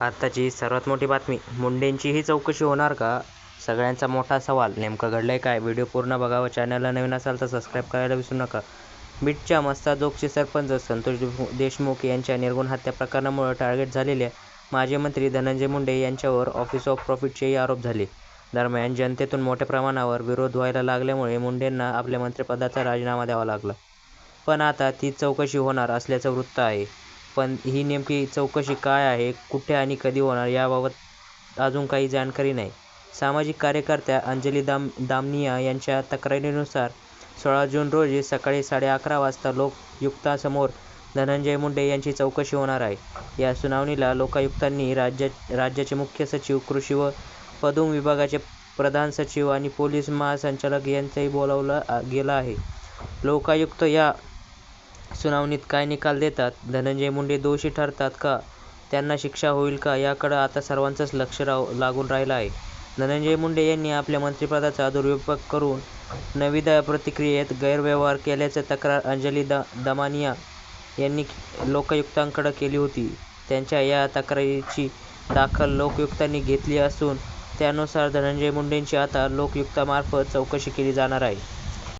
आत्ताची सर्वात मोठी बातमी मुंडेंचीही चौकशी होणार का? सगळ्यांचा मोठा सवाल नेमकं घडलंय काय? व्हिडिओ पूर्ण बघा व नवीन असाल तर सबस्क्राईब करायला विसरू नका. बीडच्या मस्ताजोगचे सरपंच संतोष देशमुख यांच्या निर्गुण हत्या प्रकरणामुळे टार्गेट झालेल्या माजी मंत्री धनंजय मुंडे यांच्यावर ऑफिस ऑफ प्रॉफिटचेही आरोप झाले. दरम्यान, जनतेतून मोठ्या प्रमाणावर विरोध व्हायला लागल्यामुळे मुंडेंना आपल्या मंत्रिपदाचा राजीनामा द्यावा लागला. पण आता तीच चौकशी होणार असल्याचं वृत्त आहे. पण ही नेमकी चौकशी काय आहे, कुठे आणि कधी होणार याबाबत अजून काही जानकारी नाही. सामाजिक कार्यकर्त्या अंजली दाम दामनिया यांच्या तक्रारीनुसार सोळा जून रोजी सकाळी साडे अकरा वाजता लोकयुक्तासमोर धनंजय मुंडे यांची चौकशी होणार आहे. या सुनावणीला लोकायुक्तांनी राज्याचे मुख्य सचिव, कृषी व पदुम विभागाचे प्रधान सचिव आणि पोलीस महासंचालक यांचंही बोलावलं गेलं आहे. लोकायुक्त या सुनावणीत काय निकाल देतात? धनंजय मुंडे दोषी ठरतात का? त्यांना शिक्षा होईल का? याकडं आता सर्वांचंच लक्ष लागून राहिलं आहे. धनंजय मुंडे यांनी आपल्या मंत्रिपदाचा दुरुपयोग करून निविदा प्रक्रियेत गैरव्यवहार केल्याची तक्रार अंजली दमानिया यांनी लोकायुक्तांकडे केली होती. त्यांच्या या तक्रारीची दखल लोकायुक्तांनी घेतली असून त्यानुसार धनंजय मुंडेंची आता लोकायुक्तांमार्फत चौकशी केली जाणार आहे.